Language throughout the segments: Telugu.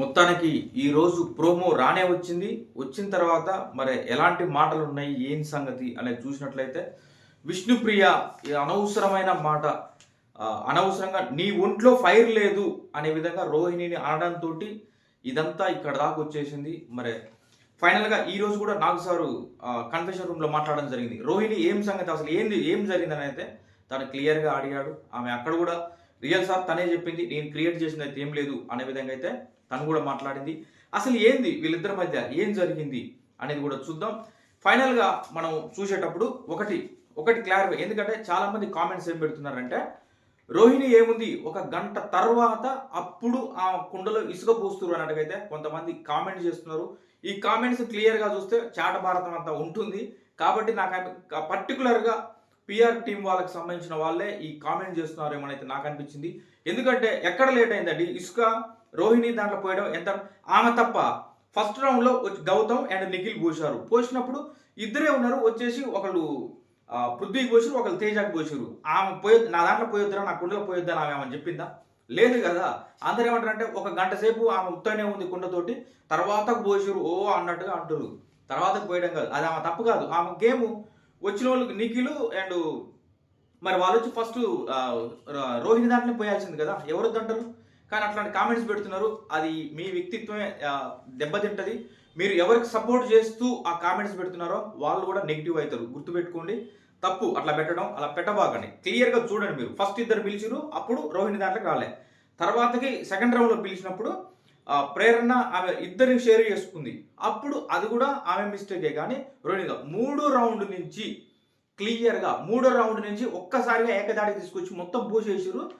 మొత్తానికి ఈరోజు ప్రోమో రానే వచ్చింది. వచ్చిన తర్వాత మరి ఎలాంటి మాటలు ఉన్నాయి ఏం సంగతి అనేది చూసినట్లయితే విష్ణుప్రియ అనవసరమైన మాట అనవసరంగా నీ ఒంట్లో ఫైర్ లేదు అనే విధంగా రోహిణిని అనడంతో ఇదంతా ఇక్కడ దాకా వచ్చేసింది. మరి ఫైనల్గా ఈరోజు కూడా నాగ్ సారు కన్ఫెషన్ రూమ్లో మాట్లాడడం జరిగింది. రోహిణి ఏం సంగతి అసలు ఏంది ఏం జరిగిందని అయితే తను క్లియర్గా అడిగాడు. ఆమె అక్కడ కూడా రియల్ సార్ తనే చెప్పింది నేను క్రియేట్ చేసింది అయితే ఏం లేదు అనే విధంగా అయితే తను కూడా మాట్లాడింది. అసలు ఏంది వీళ్ళిద్దరి మధ్య ఏం జరిగింది అనేది కూడా చూద్దాం. ఫైనల్గా మనం చూసేటప్పుడు ఒకటి ఒకటి క్లారిఫై ఎందుకంటే చాలామంది కామెంట్స్ ఏం పెడుతున్నారంటే రోహిణి ఏముంది? ఒక గంట తర్వాత అప్పుడు ఆ కుండలో ఇసుక పోస్తున్నారు అన్నట్టుగైతే కొంతమంది కామెంట్ చేస్తున్నారు. ఈ కామెంట్స్ క్లియర్గా చూస్తే చాట భారతం అంతా ఉంటుంది. కాబట్టి నాకు పర్టికులర్గా పిఆర్ టీం వాళ్ళకి సంబంధించిన వాళ్ళే ఈ కామెంట్ చేస్తున్నారేమోనైతే నాకు అనిపించింది. ఎందుకంటే ఎక్కడ లేట్ అయిందండి? ఇసుక రోహిణి దాంట్లో పోయడం ఎంత? ఆమె తప్ప ఫస్ట్ రౌండ్లో వచ్చి గౌతమ్ అండ్ నిఖిల్ పోసారు పోసినప్పుడు ఇద్దరే ఉన్నారు వచ్చేసి ఒకళ్ళు ఆ, పృథ్వీకి పోసారు ఒకళ్ళు తేజాకి పోసారు ఆమె పోయొ నా దాంట్లో పోయొద్దురా నా కుండలో పోయొద్దని ఆమె ఏమని చెప్పిందా? లేదు కదా. అందరూ ఏమంటారంటే ఒక గంట సేపు ఆమె ఉత్తనే ఉంది కుండతోటి తర్వాత పోసారు ఓ అన్నట్టుగా అంటారు తర్వాత పోయడం కాదు. అది ఆమె తప్పు కాదు. ఆమె గేమ్ వచ్చిన వాళ్ళకి నిఖిలు అండ్ మరి వాళ్ళు వచ్చి ఫస్ట్ రోహిణి దాంట్లో పోయాల్సింది కదా. ఎవరు అంటారు కానీ అట్లాంటి కామెంట్స్ పెడుతున్నారు. అది మీ వ్యక్తిత్వమే దెబ్బతింటది. మీరు ఎవరికి సపోర్ట్ చేస్తూ ఆ కామెంట్స్ పెడుతున్నారో వాళ్ళు కూడా నెగిటివ్ అవుతారు. గుర్తుపెట్టుకోండి. తప్పు అట్లా పెట్టడం అలా పెట్టబాకండి. క్లియర్గా చూడండి మీరు. ఫస్ట్ ఇద్దరు పిలిచిరు అప్పుడు రోహిణి దాంట్లోకి రాలే. తర్వాతకి సెకండ్ రౌండ్లో పిలిచినప్పుడు ప్రేరణ ఆమె ఇద్దరిని షేర్ చేసుకుంది. అప్పుడు అది కూడా ఆమె మిస్టేకే కానీ రోహిణి మూడు మూడో రౌండ్ నుంచి క్లియర్గా మూడో రౌండ్ నుంచి ఒక్కసారిగా ఏకదాడి తీసుకొచ్చి మొత్తం పూసేసారు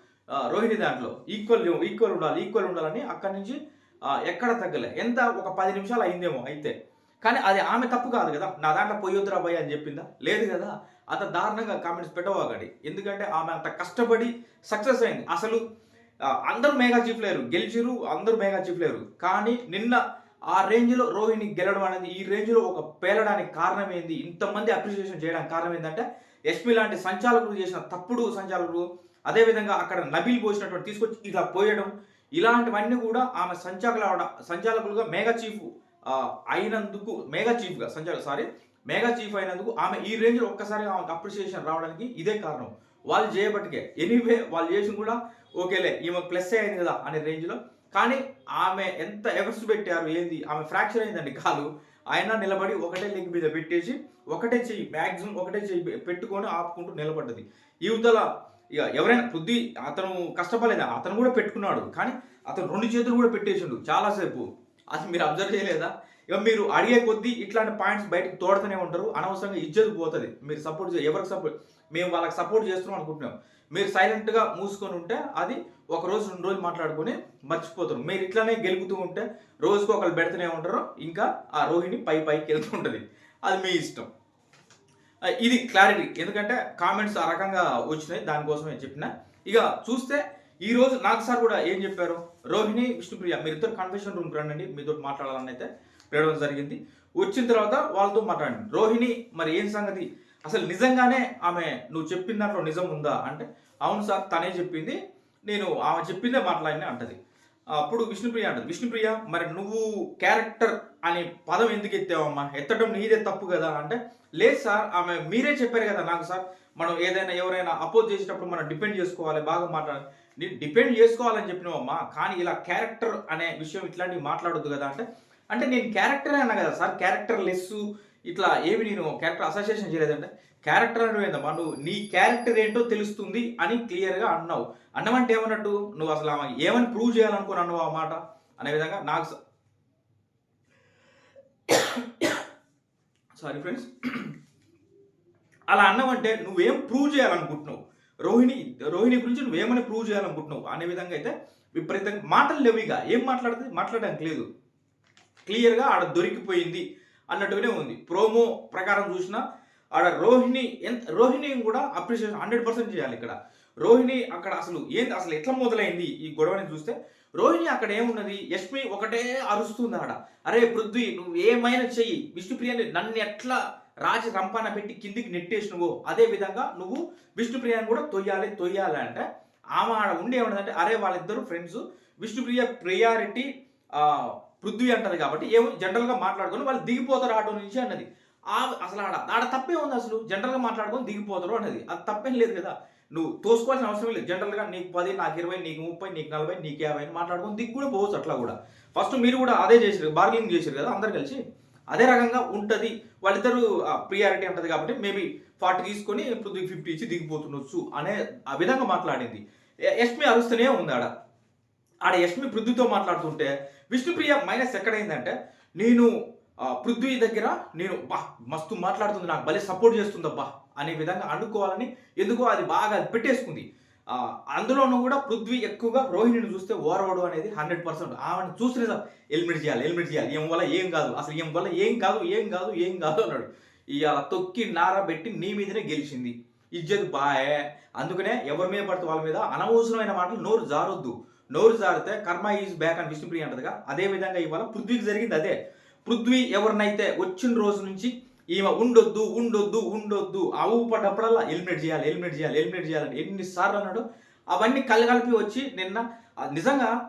రోహిణి దాంట్లో. ఈక్వల్ ఈక్వల్ ఉండాలి ఈక్వల్ ఉండాలని అక్కడి నుంచి ఎక్కడ తగ్గలే. ఎంత? ఒక పది నిమిషాలు అయిందేమో అయితే. కానీ అది ఆమె తప్పు కాదు కదా. నా దాంట్లో పోయొద్దురా భయ్ అని చెప్పిందా? లేదు కదా. అంత దారుణంగా కామెంట్స్ పెట్టవాగండి ఎందుకంటే ఆమె అంత కష్టపడి సక్సెస్ అయింది. అసలు అందరూ మేఘా చీఫ్ లేరు గెలిచిరు అందరూ మేఘా చీఫ్ లేరు. కానీ నిన్న ఆ రేంజ్లో రోహిణి గెలవడం అనేది ఈ రేంజ్లో ఒక పేలడానికి కారణం ఏంది ఇంతమంది అప్రిషియేషన్ చేయడానికి కారణం ఏంటంటే ఎస్పీ లాంటి సంచాలకులు చేసిన తప్పుడు సంచాలకులు అదేవిధంగా అక్కడ నబీల్ పోసినటువంటి తీసుకొచ్చి ఇలా పోయడం ఇలాంటివన్నీ కూడా ఆమె సంచాలకులు సంచాలకులుగా మేఘా చీఫ్ అయినందుకు మేఘా చీఫ్గా సంచాల సారీ మేఘా చీఫ్ అయినందుకు ఆమె ఈ రేంజ్లో ఒక్కసారి ఆమెకు అప్రిషియేషన్ రావడానికి ఇదే కారణం. వాళ్ళు చేయబట్టికే. ఎనీవే వాళ్ళు చేసిన కూడా ఓకేలే ఈమె ప్లస్ అయింది కదా అనే రేంజ్లో కానీ ఆమె ఎంత ఎఫర్ట్స్ పెట్టారు ఏంది? ఆమె ఫ్రాక్చర్ అయిందండి కాలు. ఆయన నిలబడి ఒకటే లెగ్ మీద పెట్టేసి ఒకటే చెయ్యి మ్యాక్సిమం ఒకటే చెయ్యి పెట్టుకొని ఆపుకుంటూ నిలబడ్డది. యువతల ఇక ఎవరైనా కొద్ది అతను కష్టపడలేదు అతను కూడా పెట్టుకున్నాడు. కానీ అతను రెండు చేతులు కూడా పెట్టేసిండు చాలాసేపు అది మీరు అబ్జర్వ్ చేయలేదా? ఇక మీరు అడిగే కొద్దీ ఇట్లాంటి పాయింట్స్ బయటకు తోడుతూనే ఉంటారు. అనవసరంగా ఇజ్జత్ పోతుంది. మీరు సపోర్ట్ ఎవరికి సపోర్ట్ మేము వాళ్ళకి సపోర్ట్ చేస్తున్నాం అనుకుంటున్నాం. మీరు సైలెంట్గా మూసుకొని ఉంటే అది ఒక రోజు రెండు రోజులు మాట్లాడుకొని మర్చిపోతారు. మీరు ఇట్లానే గెలుపుతూ ఉంటే రోజుకు ఒకరు పెడుతూనే ఉంటారు. ఇంకా ఆ రోహిణి పై పైకి వెళ్తూ ఉంటుంది. అది మీ ఇష్టం. ఇది క్లారిటీ ఎందుకంటే కామెంట్స్ ఆ రకంగా వచ్చినాయి. దానికోసమే చెప్పిన. ఇక చూస్తే ఈ రోజు నాకు సార్ కూడా ఏం చెప్పారు? రోహిణి విష్ణుప్రియ మీరిద్దరు కన్ఫెషన్ రూమ్కి రండి మీతో మాట్లాడాలని అయితే పెట్టడం జరిగింది. వచ్చిన తర్వాత వాళ్ళతో మాట్లాడండి. రోహిణి మరి ఏం సంగతి? అసలు నిజంగానే ఆమె నువ్వు చెప్పిన దాంట్లో నిజం ఉందా అంటే అవును సార్ తనే చెప్పింది. నేను ఆమె చెప్పిందే మాట్లాడిన అంటది. అప్పుడు విష్ణుప్రియ అంటది. విష్ణుప్రియ మరి నువ్వు క్యారెక్టర్ అనే పదం ఎందుకు ఎత్తావమ్మా ఎత్తడం నీదే తప్పు కదా? అంటే లేదు సార్ ఆమె మీరే చెప్పారు కదా నాకు సార్. మనం ఏదైనా ఎవరైనా అపోజ్ చేసేటప్పుడు మనం డిపెండ్ చేసుకోవాలి బాగా మాట్లాడాలి. నేను డిపెండ్ చేసుకోవాలని చెప్పినావమ్మా కానీ ఇలా క్యారెక్టర్ అనే విషయం ఇట్లాంటివి మాట్లాడొద్దు కదా అంటే అంటే నేను క్యారెక్టర్ అన్నా కదా సార్. క్యారెక్టర్ లెస్ ఇట్లా ఏమి నేను క్యారెక్టర్ అసోసియేషన్ చేయలేదంటే క్యారెక్టర్ అంటే ఏందమ్మా నువ్వు నీ క్యారెక్టర్ ఏంటో తెలుస్తుంది అని క్లియర్గా అన్నావు. అన్నమంటే ఏమన్నట్టు? నువ్వు అసలు ఆమె ఏమని ప్రూవ్ చేయాలనుకుని అన్నావు ఆ మాట? అనే విధంగా నాకు సారీ ఫ్రెండ్స్ అలా అన్నావంటే నువ్వేం ప్రూవ్ చేయాలనుకుంటున్నావు? రోహిణి రోహిణి గురించి నువ్వేమని ప్రూవ్ చేయాలనుకుంటున్నావు? అనే విధంగా అయితే విపరీతంగా మాటలు లేవిగా ఏం మాట్లాడుతుంది? మాట్లాడడానికి లేదు. క్లియర్గా ఆడ దొరికిపోయింది. అన్నట్టుగానే ఉంది. ప్రోమో ప్రకారం చూసినా ఆడ రోహిణి ఎంత రోహిణి కూడా అప్రిషియేషన్ హండ్రెడ్ పర్సెంట్ చేయాలి ఇక్కడ. రోహిణి అక్కడ అసలు ఏంది అసలు ఎట్లా మొదలైంది ఈ గొడవని చూస్తే రోహిణి అక్కడ ఏమున్నది? యష్మి ఒకటే అరుస్తుంది ఆడ. అరే పృథ్వీ నువ్వు ఏమైనా చెయ్యి. విష్ణుప్రియని నన్ను ఎట్లా రాజు రంపాన పెట్టి కిందికి నెట్టేసినవో అదే విధంగా నువ్వు విష్ణుప్రియని కూడా తొయ్యాలి తొయ్యాలి అంటే ఆమె ఆడ ఉండి ఏమన్నదంటే అరే వాళ్ళిద్దరు ఫ్రెండ్స్ విష్ణుప్రియ ప్రియారిటీ పృథ్వీ అంటారు కాబట్టి ఏమో జనరల్గా మాట్లాడుకొని వాళ్ళు దిగిపోతారు ఆటో నుంచి అన్నది. ఆ అసలు ఆడ ఆడ తప్పే ఉంది అసలు. జనరల్గా మాట్లాడుకొని దిగిపోతారు అన్నది. అది తప్పేం లేదు కదా. నువ్వు తోసుకోవాల్సిన అవసరం లేదు. జనరల్గా నీకు పది నాకు ఇరవై నీకు ముప్పై నీకు నలభై నీకు యాభై అని మాట్లాడుకొని దిగు కూడా పోవచ్చు అట్లా కూడా. ఫస్ట్ మీరు కూడా అదే చేసారు బార్గెనింగ్ చేశారు కదా అందరు కలిసి. అదే రకంగా ఉంటుంది. వాళ్ళిద్దరు ప్రియారిటీ ఉంటుంది కాబట్టి మేబీ ఫార్టీ తీసుకొని పృథ్వీ ఫిఫ్టీ ఇచ్చి దిగిపోతుండొచ్చు అనే ఆ విధంగా మాట్లాడింది. ఎ- యష్మి అరుస్తూనే ఉంది ఆడ. ఆడ యష్మి పృథ్వీతో మాట్లాడుతుంటే విష్ణుప్రియ మైనస్ ఎక్కడైందంటే నేను పృథ్వీ దగ్గర నేను బా మస్తు మాట్లాడుతుంది నాకు భలే సపోర్ట్ చేస్తుందబ్బా అనే విధంగా అనుకోవాలని ఎందుకో అది బాగా పెట్టేసుకుంది. అందులోనూ కూడా పృథ్వీ ఎక్కువగా రోహిణిని చూస్తే ఓరవడు అనేది హండ్రెడ్ పర్సెంట్. ఆమెను చూసిన ఎలిమినేట్ చేయాలి ఎలిమినేట్ చేయాలి ఏం వల్ల ఏం కాదు అసలు ఏం వల్ల ఏం కాదు ఏం కాదు ఏం కాదు అన్నాడు. ఇవాళ తొక్కి నార పెట్టి నీ మీదనే గెలిచింది. ఇజ్జత్ బాయే. అందుకనే ఎవరి మీద పడితే వాళ్ళ మీద అనవసరమైన మాటలు నోరు జారొద్దు. నోరు జారితే కర్మ ఈజ్ బ్యాక్ అని విష్ణుప్రియ అంటదిగా. అదే విధంగా ఇవాళ పృథ్వీకి జరిగింది అదే. పృథ్వీ ఎవరినైతే వచ్చిన రోజు నుంచి ఈమె ఉండొద్దు ఉండొద్దు ఉండొద్దు ఆ ఊపు పడ్డప్పుడల్లా ఎలిమినేట్ చేయాలి ఎలిమినేట్ చేయాలి ఎలిమినేట్ చేయాలని ఎన్నిసార్లు అన్నాడు. అవన్నీ కలగలిపి వచ్చి నిన్న నిజంగా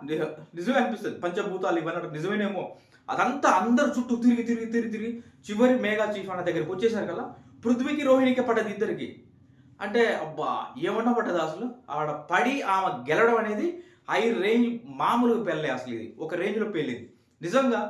నిజమే అనిపిస్తుంది. పంచభూతాలు ఇవన్నీ నిజమేనేమో. అదంతా అందరు చుట్టూ తిరిగి తిరిగి తిరిగి తిరిగి చివరి మేఘా చీఫ్ అన్న దగ్గరికి వచ్చేసారు కదా. పృథ్వీకి రోహిణికి పడ్డది ఇద్దరికి. అంటే అబ్బా ఏమన్నా పడ్డది అసలు? ఆడ పడి ఆమె గెలవడం అనేది హై రేంజ్ మామూలుగా పెళ్ళే అసలు ఇది. ఒక రేంజ్లో పెళ్ళింది నిజంగా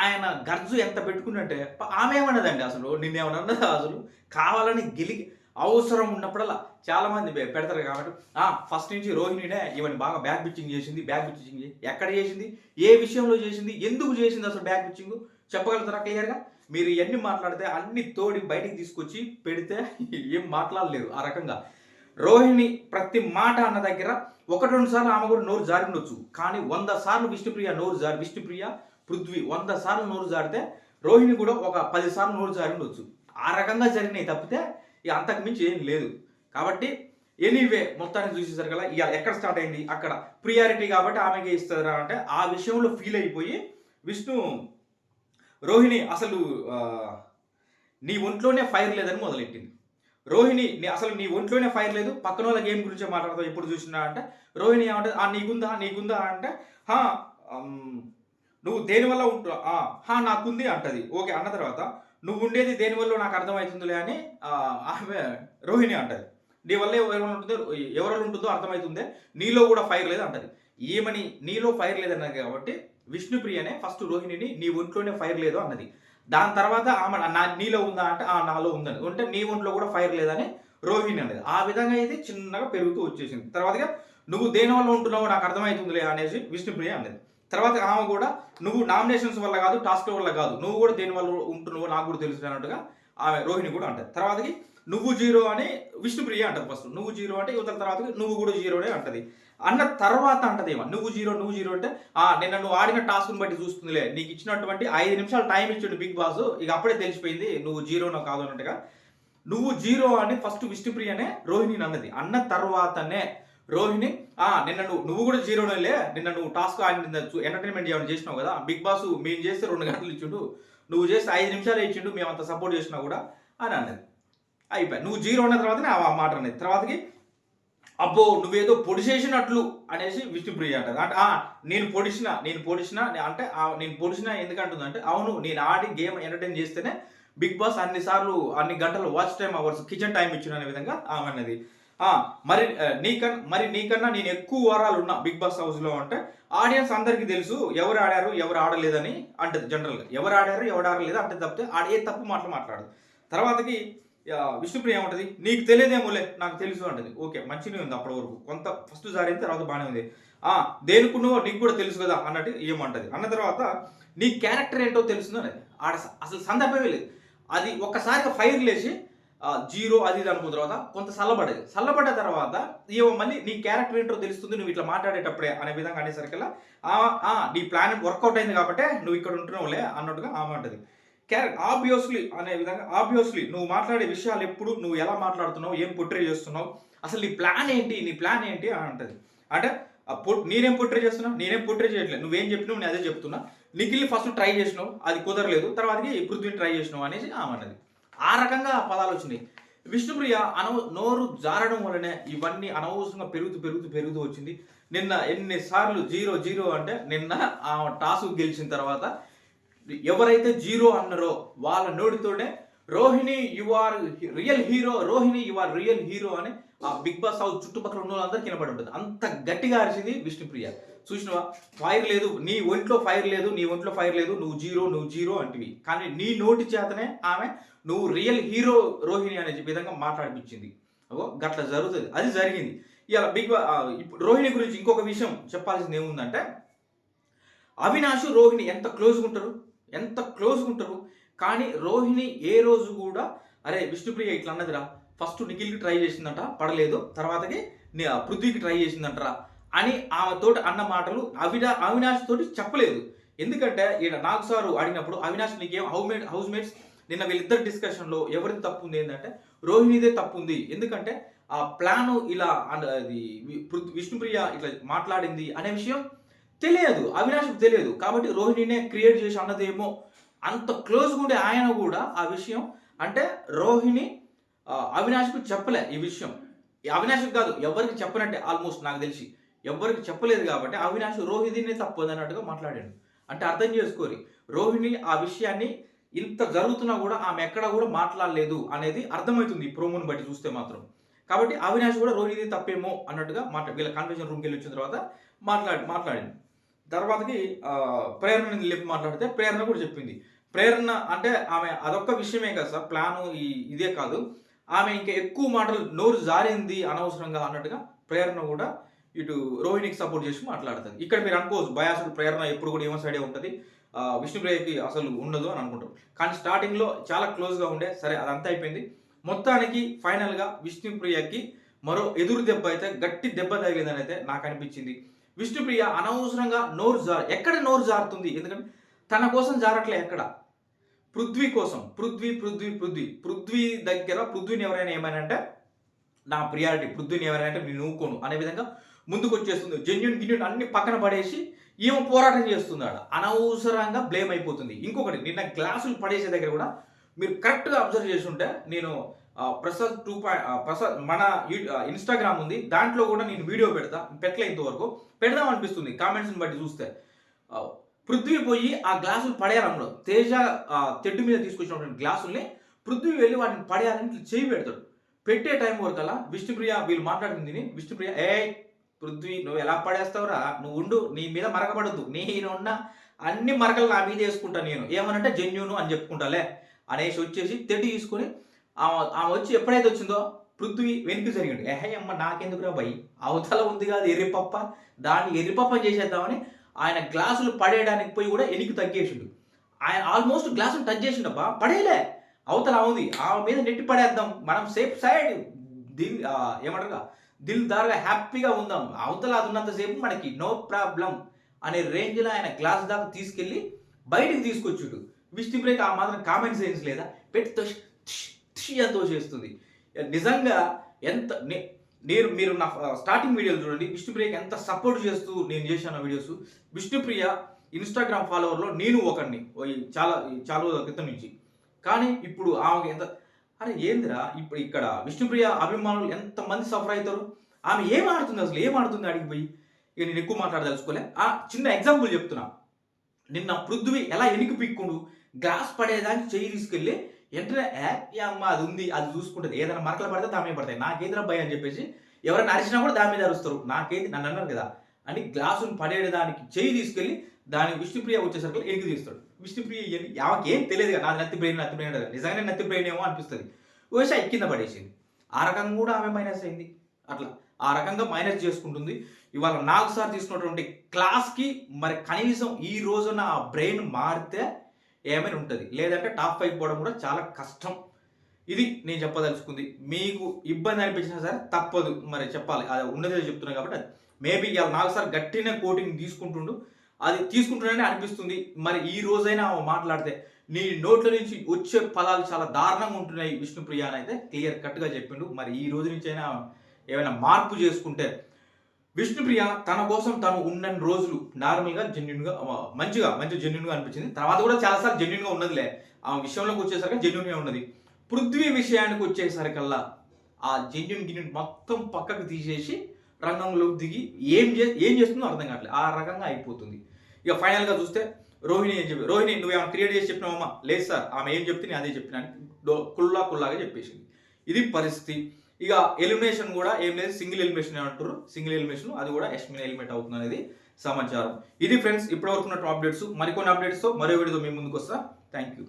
ఆయన గర్జు ఎంత పెట్టుకున్నట్టే ఆమె ఏమన్నదండి అసలు? నిన్నేమన్నదా అసలు? కావాలని గెలిగి అవసరం ఉన్నప్పుడల్లా చాలామంది పెడతారు కాబట్టి ఆ ఫస్ట్ నుంచి రోహిణినే ఈవెన్ బాగా బ్యాక్ పిచ్చింగ్ చేసింది బ్యాక్ పిచ్చింగ్ ఎక్కడ చేసింది? ఏ విషయంలో చేసింది? ఎందుకు చేసింది అసలు బ్యాక్ పిచ్చింగ్ చెప్పగలుగుతారా క్లియర్గా? మీరు ఇవన్నీ మాట్లాడితే అన్ని తోడి బయటికి తీసుకొచ్చి పెడితే ఏం మాట్లాడలేరు ఆ రకంగా. రోహిణి ప్రతి మాట అన్న దగ్గర ఒకటి రెండు సార్లు ఆమె కూడా నోరు జారి ఉండొచ్చు. కానీ వంద సార్లు విష్ణుప్రియ నోరు జారి విష్ణుప్రియ పృథ్వీ వంద సార్లు నోరు జారితే రోహిణి కూడా ఒక పది సార్లు నోరు జారి ఉండొచ్చు. ఆ రకంగా జరిగినాయి తప్పితే ఇక అంతకు మించి ఏం లేదు. కాబట్టి ఎనీవే మొత్తాన్ని చూసేసరికి కదా ఇక ఎక్కడ స్టార్ట్ అయింది? అక్కడ ప్రియారిటీ కాబట్టి ఆమెకి ఇస్తారా అంటే ఆ విషయంలో ఫీల్ అయిపోయి విష్ణు రోహిణి అసలు నీ ఒంట్లోనే ఫైర్ లేదని మొదలెట్టింది. రోహిణి నీ అసలు నీ ఒంట్లోనే ఫైర్ లేదు పక్కన వాళ్ళ గేమ్ గురించి మాట్లాడతావు ఎప్పుడు చూసినా అంటే. రోహిణి ఏమంటే ఆ నీకుందా నీకుందా అంటే హా నువ్వు దేనివల్ల ఉంటు హా నాకుంది అంటది. ఓకే అన్న తర్వాత నువ్వు ఉండేది దేనివల్ల నాకు అర్థమవుతుందిలే అని ఆమె రోహిణి అంటది. నీ వల్ల ఎవరైనా ఉంటుందో ఎవరు ఉంటుందో అర్థమవుతుందే నీలో కూడా ఫైర్ లేదు అంటది. ఏమని నీలో ఫైర్ లేదన్నది కాబట్టి విష్ణుప్రియనే ఫస్ట్ రోహిణిని నీ ఒంట్లోనే ఫైర్ లేదు అన్నది. దాని తర్వాత ఆమె నా నీలో ఉందా అంటే ఆ నాలో ఉందని అంటే నీ ఒంట్లో కూడా ఫైర్ లేదని రోహిణి అనేది. ఆ విధంగా ఇది చిన్నగా పెరుగుతూ వచ్చేసింది. తర్వాతగా నువ్వు దేని వల్ల ఉంటున్నావో నాకు అర్థమవుతుందిలే అనేసి విష్ణుప్రియ అనేది. తర్వాత ఆమె కూడా నువ్వు నామినేషన్స్ వల్ల కాదు టాస్క్ వల్ల కాదు నువ్వు కూడా దేని వల్ల ఉంటున్నావో నాకు కూడా తెలుసు అన్నట్టుగా ఆమె రోహిణి కూడా అంటది. తర్వాతకి నువ్వు జీరో అని విష్ణుప్రియ అంటది ఫస్ట్ నువ్వు జీరో అంటే యువతల తర్వాత నువ్వు కూడా జీరోనే అంటది. అన్న తర్వాత అంటదేమో నువ్వు జీరో నువ్వు జీరో అంటే ఆ నిన్న నువ్వు ఆడిన టాస్క్ని బట్టి చూస్తుందిలే. నీకు ఇచ్చినటువంటి ఐదు నిమిషాలు టైం ఇచ్చిండు బిగ్ బాస్. ఇక అప్పుడే తెలిసిపోయింది నువ్వు జీరోనో కాదు అన్నట్టుగా. నువ్వు జీరో అని ఫస్ట్ విష్ణుప్రియనే రోహిణి అన్నది. అన్న తర్వాతనే రోహిణి ఆ నిన్న నువ్వు నువ్వు కూడా జీరోనేలే నిన్న నువ్వు టాస్క్ ఎంటర్టైన్మెంట్ ఏమైనా చేసినావు కదా? బిగ్ బాస్ మేము చేస్తే రెండు గంటలు ఇచ్చిండు. నువ్వు చేస్తే ఐదు నిమిషాలు ఇచ్చిండు మేము అంత సపోర్ట్ చేసినా కూడా అని అన్నది. అయిపోయి నువ్వు జీరో ఉన్న తర్వాతనే ఆ మాట అనేది. తర్వాతకి అబ్బో నువ్వేదో పొడిచేసినట్లు అనేసి విష్ణుప్రియ అంటది. అంటే ఆ, నేను పొడిచిన నేను పొడిచిన అంటే ఆ, నేను పొడిచిన ఎందుకంటుంది అంటే అవును నేను ఆడి గేమ్ ఎంటర్టైన్ చేస్తేనే బిగ్ బాస్ అన్ని సార్లు అన్ని గంటలు watch time hours kitchen time ఇచ్చిన అనే విధంగా ఆమె అన్నది. మరి నీకన్నా మరి నీకన్నా నేను ఎక్కువ వారాలు ఉన్నా బిగ్ బాస్ హౌస్లో అంటే ఆడియన్స్ అందరికీ తెలుసు ఎవరు ఆడారు ఎవరు ఆడలేదని అంటది జనరల్గా. ఎవరు ఆడారు ఎవరు ఆడలేదు అంటే తప్పితే ఆడ ఏ తప్పు మాటలు మాట్లాడదు. తర్వాతకి విష్ణుప్రియ ఏమంటది? నీకు తెలియదేమోలే నాకు తెలుసు అంటది. ఓకే మంచిగా ఉంది అప్పటి వరకు. కొంత ఫస్ట్ జారింది తర్వాత బాగానే ఉంది. ఆ దేనికున్నో నీకు కూడా తెలుసు కదా అన్నట్టు ఏమంటది. అన్న తర్వాత నీ క్యారెక్టర్ ఏంటో తెలుసు అనేది ఆడ స- అసలు సందర్భమే లేదు. అది ఒక్కసారిగా ఫైర్ లేచి జీరో అది ఇది అనుకున్న తర్వాత కొంత చల్లబడేది చల్లబడ్డ తర్వాత ఏమో మళ్ళీ నీ క్యారెక్టర్ ఏంటో తెలుస్తుంది నువ్వు ఇట్లా మాట్లాడేటప్పుడే అనే విధంగా అనేసరికల్లా నీ ప్లాన్ వర్కౌట్ అయింది కాబట్టి నువ్వు ఇక్కడ ఉంటున్నావులే అన్నట్టుగా ఆమె ఉంటుంది క్యారెక్టర్ ఆబ్వియస్లీ అనే విధంగా ఆబ్వియస్లీ నువ్వు మాట్లాడే విషయాలు ఎప్పుడు నువ్వు ఎలా మాట్లాడుతున్నావు ఏం పొట్రే చేస్తున్నావు అసలు నీ ప్లాన్ ఏంటి నీ ప్లాన్ ఏంటి అని అంటది. అంటే ఆ నేనేం పొట్రే చేస్తున్నా నేనేం పొట్రే చేయట్లేదు. నువ్వేం చెప్పినావు నేను అదే చెప్తున్నా. నిఖిల్ ఫస్ట్ ట్రై చేసినావు అది కుదరలేదు తర్వాతకి పృథ్వీని ట్రై చేసినావు అనేసి ఆమె ఆ రకంగా ఆ పదాలు వచ్చినాయి. విష్ణుప్రియ అనవ నోరు జారడం వలనే ఇవన్నీ అనవసరంగా పెరుగుతూ పెరుగుతూ పెరుగుతూ వచ్చింది. నిన్న ఎన్నిసార్లు జీరో జీరో అంటే నిన్న ఆ టాస్ గెలిచిన తర్వాత ఎవరైతే జీరో అన్నారో వాళ్ళ నోటితోనే Rohini you are real hero Rohini you are real hero అని ఆ బిగ్ బాస్ హౌస్ చుట్టుపక్కల ఉన్న వాళ్ళందరూ కనబడి ఉంటుంది. అంత గట్టిగా అరిచింది విష్ణుప్రియ. చూసినవా? ఫైర్ లేదు. నీ ఒంట్లో ఫైర్ లేదు నీ ఒంట్లో ఫైర్ లేదు నువ్వు జీరో నువ్వు జీరో అంటివి. కానీ నీ నోటి చేతనే ఆమె నువ్వు రియల్ హీరో రోహిణి అనే విధంగా మాట్లాడిపించింది. ఓ గట్ల జరుగుతుంది. అది జరిగింది. ఇలా బిగ్ బా- ఇప్పుడు రోహిణి గురించి ఇంకొక విషయం చెప్పాల్సింది ఏముందంటే అవినాష్ రోహిణి ఎంత క్లోజ్గా ఉంటారు? ఎంత క్లోజ్గా ఉంటారు. కానీ రోహిణి ఏ రోజు కూడా అరే విష్ణుప్రియ ఇట్లా అన్నదిరా ఫస్ట్ నిఖిల్కి ట్రై చేసిందంట పడలేదు తర్వాతకి పృథ్వీకి ట్రై చేసిందంటరా అని ఆమె అన్న మాటలు అవినా అవినాష్ తోటి చెప్పలేదు. ఎందుకంటే ఈయన నాకు సారు అడిగినప్పుడు అవినాష్ నీకేం హౌ మేట్ హౌస్ మేట్స్? నిన్న వీళ్ళిద్దరు డిస్కషన్లో ఎవరిది తప్పు ఉంది ఏంటంటే రోహిణిదే తప్పు ఉంది. ఎందుకంటే ఆ ప్లాను ఇలా అండ్ అది విష్ణుప్రియ ఇట్లా మాట్లాడింది అనే విషయం తెలియదు అవినాష్కి తెలియదు. కాబట్టి రోహిణినే క్రియేట్ చేసి అన్నదేమో అంత క్లోజ్గా ఉండే ఆయన కూడా ఆ విషయం. అంటే రోహిణి అవినాష్కు చెప్పలే ఈ విషయం. ఈ అవినాష్కి కాదు ఎవరికి చెప్పనట్టే ఆల్మోస్ట్ నాకు తెలిసి. ఎవరికి చెప్పలేదు కాబట్టి అవినాష్ రోహిణినే తప్పదు అన్నట్టుగా మాట్లాడాడు. అంటే అర్థం చేసుకోరి. రోహిణి ఆ విషయాన్ని ఇంత జరుగుతున్నా కూడా ఆమె ఎక్కడ కూడా మాట్లాడలేదు అనేది అర్థమవుతుంది ఈ ప్రోమోని బట్టి చూస్తే మాత్రం. కాబట్టి అవినాష్ కూడా రోహిణి తప్పేమో అన్నట్టుగా మాట్లా వీళ్ళ కన్వెన్షన్ రూమ్కి వెళ్ళి వచ్చిన తర్వాత మాట్లాడి మాట్లాడింది. తర్వాతకి ప్రేరణ లేపి మాట్లాడితే ప్రేరణ కూడా చెప్పింది. ప్రేరణ అంటే ఆమె అదొక్క విషయమే కదా సార్ ప్లాను ఈ ఇదే కాదు. ఆమె ఇంకా ఎక్కువ మాటలు నోరు జారింది అనవసరంగా అన్నట్టుగా ప్రేరణ కూడా ఇటు రోహిణికి సపోర్ట్ చేసి మాట్లాడుతుంది. ఇక్కడ మీరు అనుకోవచ్చు బయాసుడు ప్రేరణ ఎప్పుడు కూడా ఏమో సైడే ఉంటుంది? విష్ణుప్రియకి అసలు ఉండదు అని అనుకుంటారు కానీ స్టార్టింగ్లో చాలా క్లోజ్గా ఉండే సరే అదంతా అయిపోయింది. మొత్తానికి ఫైనల్గా విష్ణుప్రియకి మరో ఎదురు దెబ్బ అయితే గట్టి దెబ్బ తగిలిందని అయితే నాకు అనిపించింది. విష్ణుప్రియ అనవసరంగా నోరు జారు ఎక్కడ నోరు జారుతుంది? ఎందుకంటే తన కోసం జారట్లే ఎక్కడ? పృథ్వీ కోసం. పృథ్వీ పృథ్వీ పృథ్వీ. పృథ్వీ దగ్గర పృథ్వీని ఎవరైనా ఏమైనా అంటే నా ప్రియారిటీ పృథ్వీని ఎవరైనా అంటే నేను ఊకోను అనే విధంగా ముందుకు వచ్చేస్తుంది జెన్యున్ గిన్యున్ అన్ని పక్కన పడేసి ఈమె పోరాటం చేస్తుంది ఆడ అనవసరంగా బ్లేమ్ అయిపోతుంది. ఇంకొకటి నిన్న గ్లాసులు పడేసే దగ్గర కూడా మీరు కరెక్ట్గా అబ్జర్వ్ చేసి ఉంటే నేను ప్రసాద్ టూ పాయింట్ ప్రసాద్ మన ఇన్స్టాగ్రామ్ ఉంది. దాంట్లో కూడా నేను వీడియో పెడతా. పెట్టలే ఇంతవరకు. పెడదాం అనిపిస్తుంది కామెంట్స్ని బట్టి చూస్తే. పృథ్వీ పోయి ఆ గ్లాసులు పడేయాలన్నాడు తేజ తెడ్డు మీద తీసుకొచ్చినటువంటి గ్లాసుల్ని పృథ్వీ వెళ్ళి వాటిని పడేయాలని ఇట్లా చేయి పెడతాడు. పెట్టే టైం వరకు అలా విష్ణుప్రియ వీళ్ళు మాట్లాడుతుంది విష్ణుప్రియ ఏ పృథ్వీ నువ్వు ఎలా పడేస్తావురా? నువ్వు ఉండు నీ మీద మరకపడద్దు నేనున్న అన్ని మరకలు నా మీద వేసుకుంటా నేను. ఏమనంటే జెన్యును అని చెప్పుకుంటాలే అనేసి వచ్చేసి తెడ్డు తీసుకొని ఆమె ఆమె వచ్చి ఎప్పుడైతే వచ్చిందో పృథ్వీ వెనుక జరిగిండు. ఏహే అమ్మ నాకెందుకురా భయ్? అవతల ఉంది కాదు ఎర్రిపప్ప దాన్ని ఎర్రిపప్ప చేసేద్దామని ఆయన గ్లాసులు పడేయడానికి పోయి కూడా ఎనికి తగ్గేసిండు. ఆయన ఆల్మోస్ట్ గ్లాసులు టచ్ చేసిండబ్బా పడేయలే. అవతల ఉంది. ఆమె మీద నెట్టి పడేద్దాం. మనం సేఫ్ సైడ్ దిల్ ఏమంటారు ఏమంటారుగా? దిల్ దారుగా హ్యాపీగా ఉందాం. అవతల అది ఉన్నంతసేపు మనకి నో ప్రాబ్లం అనే రేంజ్లో ఆయన గ్లాస్ దాకా తీసుకెళ్ళి బయటికి తీసుకొచ్చుడు. విష్ణు బ్రేక్ ఆ మాత్రం కామెంట్ సెన్స్ లేదా పెట్టి తోష్ చేస్తుంది. నిజంగా ఎంత నే- నేను మీరు నా స్టార్టింగ్ వీడియోలు చూడండి. విష్ణుప్రియకి ఎంత సపోర్ట్ చేస్తూ నేను చేశాను వీడియోస్ విష్ణుప్రియ ఇన్స్టాగ్రామ్ ఫాలోవర్లో నేను ఒకరిని చాలా చాలా రోజుల క్రితం నుంచి. కానీ ఇప్పుడు ఆమెకి ఎంత అరే ఏందిరా ఇప్పుడు ఇక్కడ విష్ణుప్రియ అభిమానులు ఎంతమంది సఫర్ అవుతారు? ఆమె ఏం ఆడుతుంది అసలు? ఏం ఆడుతుంది అడిగి పోయి? ఇక నేను ఎక్కువ మాట్లాడదలుచుకోలే. ఆ చిన్న ఎగ్జాంపుల్ చెప్తున్నా. నిన్న పృథ్వీ ఎలా ఎనికి పిక్కుండు? గ్లాస్ పడేదానికి చేయి తీసుకెళ్ళి ఎంటనే "ఏ, అమ్మ అది ఉంది అది చూసుకుంటుంది. ఏదైనా మరకలు పడితే దామే పడతాయి. నాకేదిరా భయం అని చెప్పేసి ఎవరైనా అరిచినా కూడా దాని మీద అరుస్తారు. నాకేది? నన్ను అన్నారు కదా. అని గ్లాసును పడేయడానికి చేయి తీసుకెళ్ళి దాని విష్ణుప్రియ వచ్చేసరికి ఎనికి తీస్తాడు. విష్ణుప్రియ ఆమెకి ఏం తెలియదు కదా. నాది నత్తి బ్రెయిన్ నత్తి బ్రెయిన్ కదా నిజంగానే నత్తి బ్రెయిన్ ఏమో అనిపిస్తుంది. వేసి కింద పడేసింది. ఆ రకంగా కూడా ఆమె మైనస్ అయింది. అట్లా ఆ రకంగా మైనస్ చేసుకుంటుంది. ఇవాళ నాకు సార్ తీసుకున్నటువంటి క్లాస్కి మరి కనీసం ఈ రోజున ఆ బ్రెయిన్ మారితే ఏమైనా ఉంటుంది. లేదంటే టాప్ ఫైవ్ పోవడం కూడా చాలా కష్టం. ఇది నేను చెప్పదలుచుకుంది. మీకు ఇబ్బంది అనిపించినా సరే తప్పదు. మరి చెప్పాలి. అది ఉన్నదే చెప్తున్నా కాబట్టి మేబీ ఇవాళ నాకు సార్ గట్టిన కోటింగ్ తీసుకుంటుండు. అది తీసుకుంటున్నానే అనిపిస్తుంది. మరి ఈ రోజైనా మాట్లాడితే నీ నోట్ల నుంచి వచ్చే ఫలాలు చాలా దారుణంగా ఉంటున్నాయి విష్ణుప్రియ అని అయితే క్లియర్ కట్గా చెప్పిండు. మరి ఈ రోజు నుంచి అయినా ఏమైనా మార్పు చేసుకుంటే విష్ణుప్రియ తన కోసం తను ఉన్న రోజులు నార్మల్గా జెన్యున్గా మంచిగా మంచి జెన్యున్గా అనిపించింది. తర్వాత కూడా చాలాసార్లు జెన్యున్గా ఉన్నదిలే. ఆ విషయంలోకి వచ్చేసరికి జెన్యున్గా ఉన్నది. పృథ్వీ విషయానికి వచ్చేసరికల్లా ఆ జెన్యున్ గిన్యున్ మొత్తం పక్కకు తీసేసి రంగంలోకి దిగి ఏం చే ఏం చేస్తుందో అర్థం కావట్లేదు. ఆ రకంగా అయిపోతుంది. ఇక ఫైనల్గా చూస్తే రోహిణి ఏం చెప్పి రోహిణి నువ్వేమైనా క్రియేట్ చేసి చెప్పినావమ్మా లేదు సార్. ఆమె ఏం చెప్తే నేను అదే చెప్పినా కుల్లా కుల్లాగా చెప్పేసింది. ఇది పరిస్థితి. ఇక ఎలిమినేషన్ కూడా ఏం లేదు సింగిల్ ఎలిమినేషన్ అంటారు సింగిల్ ఎలిమినేషన్ అది కూడా ఎస్మిన్ ఎలిమినేట్ అవుతుంది అనేది సమాచారం. ఇది ఫ్రెండ్స్ ఇప్పటివరకు ఉన్న అప్డేట్స్ మరికొన్ని అప్డేట్స్తో మరో వీడియోతో మీ ముందుకు వస్తా థ్యాంక్ యూ